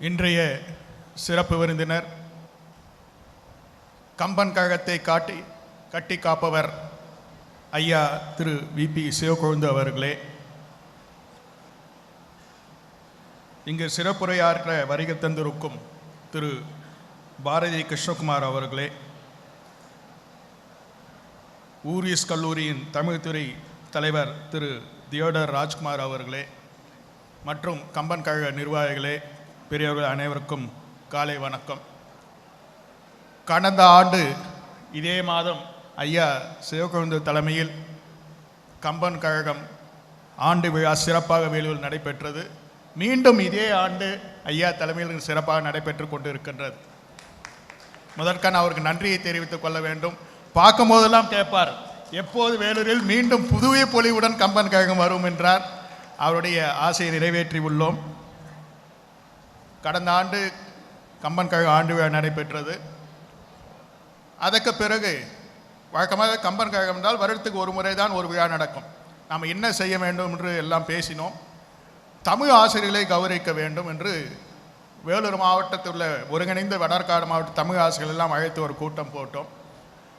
இன்றைய சிறப்பு விருந்தினர் கம்பன் கழகத்தை காட்டி கட்டி காப்பவர் ஐயா திரு விபி சிவகொழுந்து அவர்களே. இங்கு சிறப்புரையாற்ற வருகை தந்திருக்கும் திரு பாரதி கிருஷ்ணகுமார் அவர்களே. ஊரிஸ் கல்லூரியின் தமிழ்துறை தலைவர் திரு தியோடர் ராஜ்குமார் அவர்களே. மற்றும் கம்பன் கழக நிர்வாகிகளே. பெரியவர்கள் அனைவருக்கும் காலை வணக்கம். கடந்த ஆண்டு இதே மாதம் ஐயா சிவகொழுந்து தலைமையில் கம்பன் கழகம் ஆண்டு விழா சிறப்பாக வேலூரில் நடைபெற்றது. மீண்டும் இதே ஆண்டு ஐயா தலைமையில் சிறப்பாக நடைபெற்று கொண்டு இருக்கின்றது முதற்கான அவருக்கு நன்றியை தெரிவித்துக் கொள்ள வேண்டும். பார்க்கும் போதெல்லாம் கேட்பார் எப்போது வேலூரில் மீண்டும் புதுவை பொலிவுடன் கம்பன் கழகம் வரும்? என்றார். அவருடைய ஆசையை நிறைவேற்றி உள்ளோம் கடந்த ஆண்டு கம்பன் கழக ஆண்டு விழா நடைபெற்றது. அதற்கு பிறகு வழக்கமாக கம்பன் கழகம் என்றால் வருடத்துக்கு ஒரு முறை தான் ஒரு விழா நடக்கும். நாம் என்ன செய்ய வேண்டும் என்று எல்லாம் பேசினோம். தமிழ் ஆசிரியர்களை கௌரவிக்க வேண்டும் என்று வேலூர் மாவட்டத்தில் உள்ள ஒருங்கிணைந்த வடற்காடு மாவட்ட தமிழ் ஆசிரியர்கள் எல்லாம் அழைத்து ஒரு கூட்டம் போட்டோம்.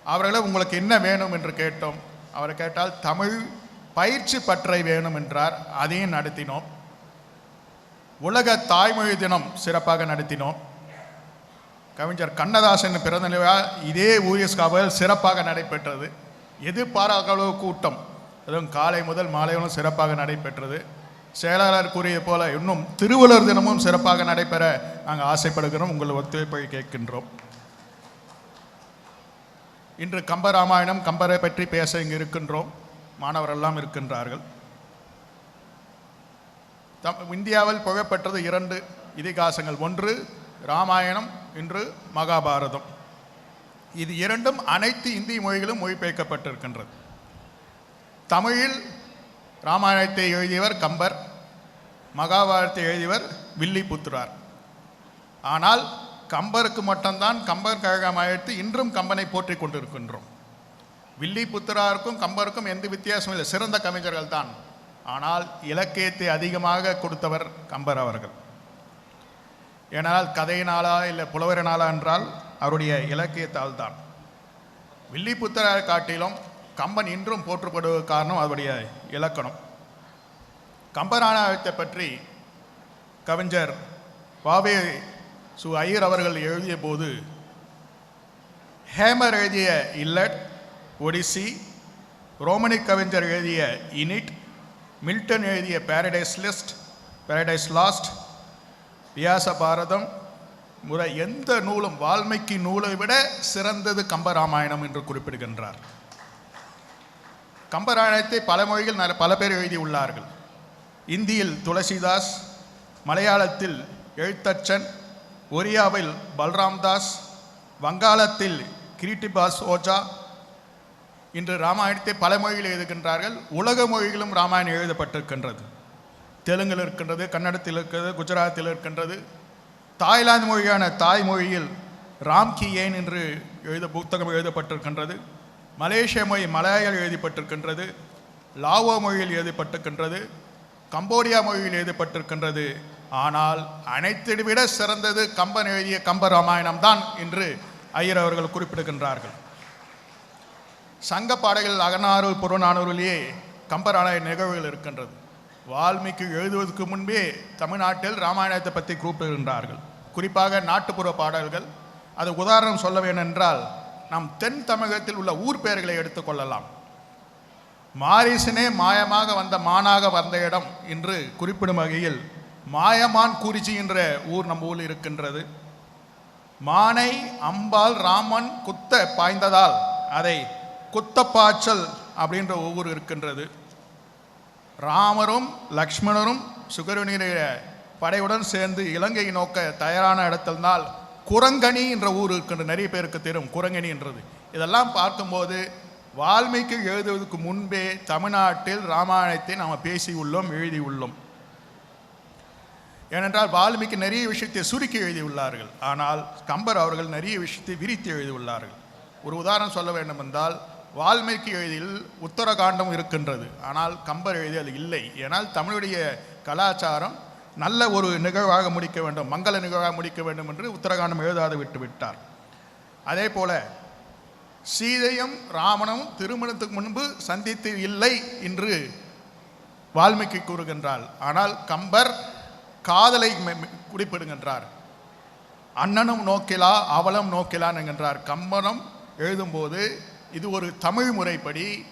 அவர்களை உங்களுக்கு என்ன வேணும் என்று கேட்டோம். அவரை கேட்டால் தமிழ் பயிற்சி பற்றை வேணும் என்றார் அதையும் நடத்தினோம். உலக தாய்மொழி தினம் சிறப்பாக நடத்தினோம். கவிஞர் கண்ணதாசன் பிறந்த விழா இதே ஊரியஸ் காவல் சிறப்பாக நடைபெற்றது. எதிர்பாராத கூட்டம். அதுவும் காலை முதல் மாலையிலும் சிறப்பாக நடைபெற்றது. செயலாளர் கூறிய போல இன்னும் திருவள்ளுவர் தினமும் சிறப்பாக நடைபெற நாங்கள் ஆசைப்படுகிறோம். உங்கள் ஒத்துழைப்பை கேட்கின்றோம். இன்று கம்பராமாயணம் கம்பரை பற்றி பேச இங்கு இருக்கின்றோம். மாணவரெல்லாம் இருக்கின்றார்கள். தம் இந்தியாவில் புகழ்பெற்றது இரண்டு இதிகாசங்கள். ஒன்று ராமாயணம் இன்று மகாபாரதம். இது இரண்டும் அனைத்து இந்திய மொழிகளும் மொழிபெயர்க்கப்பட்டிருக்கின்றது. தமிழில் ராமாயணத்தை எழுதியவர் கம்பர் மகாபாரதத்தை எழுதியவர் வில்லிபுத்திரார். ஆனால் கம்பருக்கு மட்டும்தான் கம்பர் கழகம் அழைத்து இன்றும் கம்பனை போற்றி கொண்டிருக்கின்றோம். வில்லிபுத்திராருக்கும் கம்பருக்கும் எந்த வித்தியாசமும் இல்லை. சிறந்த கவிஞர்கள் தான் ஆனால் இலக்கியத்தை அதிகமாக கொடுத்தவர் கம்பர் அவர்கள். ஏனால் கதையினாலா இல்லை புலவரினாலா என்றால் அவருடைய இலக்கியத்தால் தான். வில்லிபுத்திராரை காட்டிலும் கம்பன் இன்றும் போற்றப்படுவது காரணம் அவருடைய இலக்கணம். கம்பராமாயணத்தை பற்றி கவிஞர் பாபே சு ஐயர் அவர்கள் எழுதிய போது ஹேமர் எழுதிய இல்லட் ஒடிசி ரோமனிக் கவிஞர் எழுதிய இனிட் மில்டன் எழுதிய paradise list paradise lost Vyasa Bharatam முறை எந்த நூலும் வால்மீகி நூலை விட சிறந்தது கம்பராமாயணம் என்று குறிப்பிடுகின்றார். கம்பராமாயணத்தை பல மொழிகள் பல பேர் எழுதியுள்ளார்கள். இந்தியில் துளசிதாஸ் மலையாளத்தில் எழுத்தச்சன் ஒரியாவில் பல்ராம்தாஸ் வங்காளத்தில் கிரீட்டிபாஸ் ஓஜா இன்று ராமாயணத்தை பல மொழியில் எழுதுகின்றார்கள். உலக மொழிகளும் ராமாயணம் எழுதப்பட்டிருக்கின்றது. தெலுங்கில் இருக்கின்றது கன்னடத்தில் இருக்கிறது குஜராத்தில் இருக்கின்றது. தாய்லாந்து மொழியான தாய்மொழியில் ராம்கி ஏன் என்று எழுத புத்தகம் எழுதப்பட்டிருக்கின்றது. மலேசிய மொழி மலையாளம் எழுதப்பட்டிருக்கின்றது. லாவோ மொழியில் எழுதப்பட்டிருக்கின்றது. கம்போடியா மொழியில் எழுதப்பட்டிருக்கின்றது. ஆனால் அனைத்தை விட சிறந்தது கம்பன் எழுதிய கம்ப ராமாயணம் தான் என்று ஐயர் அவர்கள் குறிப்பிடுகின்றார்கள். சங்க பாடல்கள் அகநானூறு புறநானூரிலேயே கம்பராமாயண நிகழ்வுகள் இருக்கின்றது. வால்மீகி எழுதுவதற்கு முன்பே தமிழ்நாட்டில் ராமாயணத்தை பற்றி கூப்பிடுகின்றார்கள். குறிப்பாக நாட்டுப்புற பாடல்கள். அது உதாரணம் சொல்ல வேண்டுமென்றால் நம் தென் தமிழகத்தில் உள்ள ஊர் பெயர்களை எடுத்துக்கொள்ளலாம் மாரிசனே மாயமாக வந்த மானாக வந்த இடம் என்று குறிப்பிடும் வகையில் மாயமான் குறிச்சி என்ற ஊர் நம்ம ஊரில் இருக்கின்றது. மானை அம்பால் ராமன் குத்த பாய்ந்ததால் அதை குத்தப்பாய்ச்சல் அப்படின்ற ஒவ்வொரு இருக்கின்றது. ராமரும் லக்ஷ்மணரும் சுகரவனுடைய படையுடன் சேர்ந்து இலங்கையை நோக்க தயாரான இடத்தில்தான் குரங்கணி என்ற ஊர் இருக்கின்ற நிறைய பேருக்கு தெரியும் குரங்கணி என்றது இதெல்லாம் பார்க்கும்போது வால்மீகி எழுதுவதற்கு முன்பே தமிழ்நாட்டில் ராமாயணத்தை நாம் பேசியுள்ளோம் எழுதியுள்ளோம். எழுதி உள்ளோம் ஏனென்றால் வால்மீகி நிறைய விஷயத்தை சுருக்கி எழுதியுள்ளார்கள். ஆனால் கம்பர் அவர்கள் நிறைய விஷயத்தை விரித்து எழுதியுள்ளார்கள். ஒரு உதாரணம் சொல்ல வேண்டும் என்றால் வால்மீகி எழுதியில் உத்தரகாண்டம் இருக்கின்றது. ஆனால் கம்பர் எழுதி அது இல்லை. ஏனால் தமிழுடைய கலாச்சாரம் நல்ல ஒரு நிகழ்வாக முடிக்க வேண்டும் மங்கள நிகழ்வாக முடிக்க வேண்டும் என்று உத்தரகாண்டம் எழுதாது விட்டு விட்டார். அதே போல சீதையும் ராமனும் திருமணத்துக்கு முன்பு சந்தித்து இல்லை என்று வால்மீகி கூறுகின்றார் ஆனால் கம்பர் காதலை குறிப்பிடுகின்றார். அண்ணனும் நோக்கிலா அவளும் நோக்கிலான் என்கின்றார். கம்பனம் எழுதும்போது இது ஒரு தமிழ் முறைப்படி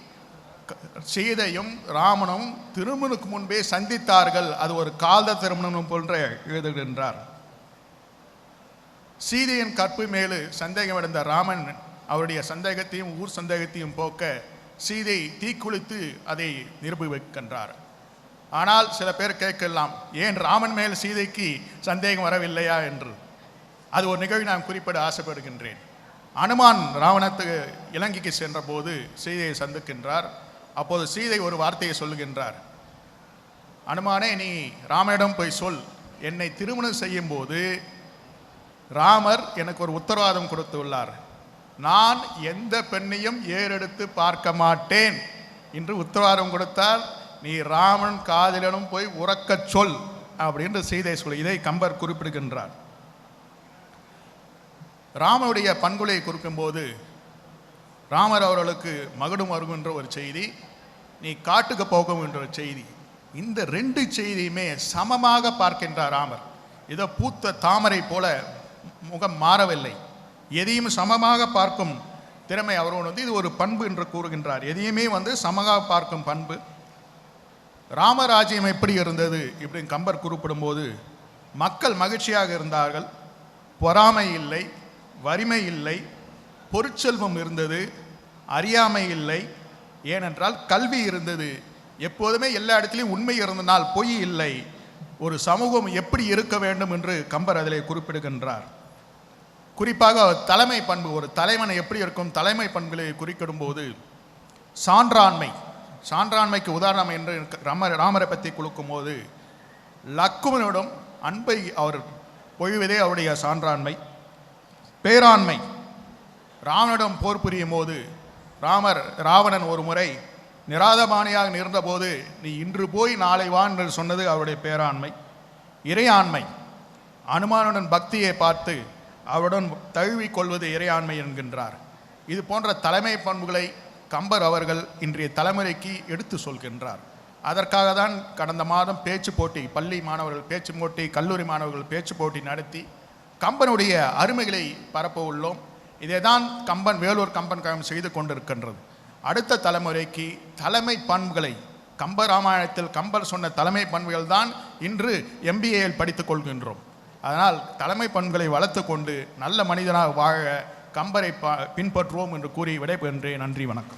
க- சீதையும் ராமனும் திருமணுக்கு முன்பே சந்தித்தார்கள். அது ஒரு கால்த திருமணம் போன்ற எழுதுகின்றார். சீதையின் கற்பு மேலு சந்தேகமடைந்த ராமன் அவருடைய சந்தேகத்தையும் ஊர் சந்தேகத்தையும் போக்க சீதை தீக்குளித்து அதை நிரூபிக்கின்றார். ஆனால் சில பேர் கேட்கலாம் ஏன் ராமன் மேல் சீதைக்கு சந்தேகம் வரவில்லையா? என்று. அது ஒரு நிகழ்வு நான் குறிப்பிட ஆசைப்படுகின்றேன். அனுமான் ராவணத்துக்கு இலங்கைக்கு சென்றபோது சீதையை சந்திக்கின்றார். அப்போது சீதை ஒரு வார்த்தையை சொல்லுகின்றார். அனுமானே நீ ராமனிடம் போய் சொல். என்னை திருமணம் செய்யும்போது ராமர் எனக்கு ஒரு உத்தரவாதம் கொடுத்துள்ளார். நான் எந்த பெண்ணையும் ஏறெடுத்து பார்க்க மாட்டேன். என்று உத்தரவாதம் கொடுத்தால் நீ ராமன் காதலனும் போய் உறக்கச் சொல் அப்படின்ற சீதை சொல் இதை கம்பர் குறிப்பிடுகின்றார். ராமனுடைய பண்புலையை கொடுக்கும்போது ராமர் அவர்களுக்கு மகுடம் வருகின்ற ஒரு செய்தி நீ காட்டுக்கு போகும் என்ற ஒரு செய்தி. இந்த ரெண்டு செய்தியுமே சமமாக பார்க்கின்றார் ராமர். இதோ பூத்த தாமரை போல முகம் மாறவில்லை. எதையும் சமமாக பார்க்கும் திறமை அவரோடு வந்து இது ஒரு பண்பு என்று கூறுகின்றார். எதையுமே வந்து சமமாக பார்க்கும் பண்பு. ராமராஜ்யம் எப்படி இருந்தது இப்படின்னு கம்பர் குறிப்பிடும்போது மக்கள் மகிழ்ச்சியாக இருந்தார்கள். பொறாமை இல்லை. வறுமை இல்லை பொருட்செல்வம் இருந்தது அறியாமை இல்லை. ஏனென்றால் கல்வி இருந்தது. எப்போதுமே எல்லா இடத்துலையும் உண்மை இருந்தனால் பொய் இல்லை. ஒரு சமூகம் எப்படி இருக்க வேண்டும் என்று கம்பர் அதிலே குறிப்பிடுகின்றார். குறிப்பாக தலைமை பண்பு ஒரு தலைவனை எப்படி இருக்கும் தலைமை பண்புகளை குறிப்பிடும்போது சான்றாண்மை சான்றாண்மைக்கு உதாரணம் என்று ராம ராமரை பற்றி கொடுக்கும்போது லக்குமனிடம் அன்பை அவர் பொழிவதே அவருடைய சான்றாண்மை. பேராண்மை. ராவனிடம் போர் புரியும் போது ராமர் ராவணன் ஒரு முறை நிராதபாணியாக நிறந்தபோது நீ இன்று போய் நாளை வா என்று சொன்னது அவருடைய பேராண்மை. இறையாண்மை. அனுமானுடன் பக்தியை பார்த்து அவருடன் தழுவிக் கொள்வது இறையாண்மை என்கின்றார். இது போன்ற தலைமை பண்புகளை கம்பர் அவர்கள் இன்றைய தலைமுறைக்கு எடுத்து சொல்கின்றார். அதற்காக தான் கடந்த மாதம் பேச்சு போட்டி பள்ளி மாணவர்கள் பேச்சு போட்டி கல்லூரி மாணவர்கள் பேச்சு போட்டி நடத்தி கம்பனுடைய அருமைகளை பரப்ப உள்ளோம் இதே தான் கம்பன் வேலூர் கம்பன் கழகம் செய்து கொண்டிருக்கின்றது. அடுத்த தலைமுறைக்கு தலைமை பண்புகளை கம்ப ராமாயணத்தில் கம்பர் சொன்ன தலைமை பண்புகள் தான் இன்று எம்பிஏயில் படித்துக் கொள்கின்றோம். அதனால் தலைமை பண்புகளை வளர்த்து கொண்டு நல்ல மனிதனாக வாழ கம்பரை ப- பின்பற்றுவோம் என்று கூறி விடைபெறுகின்றேன். நன்றி வணக்கம்.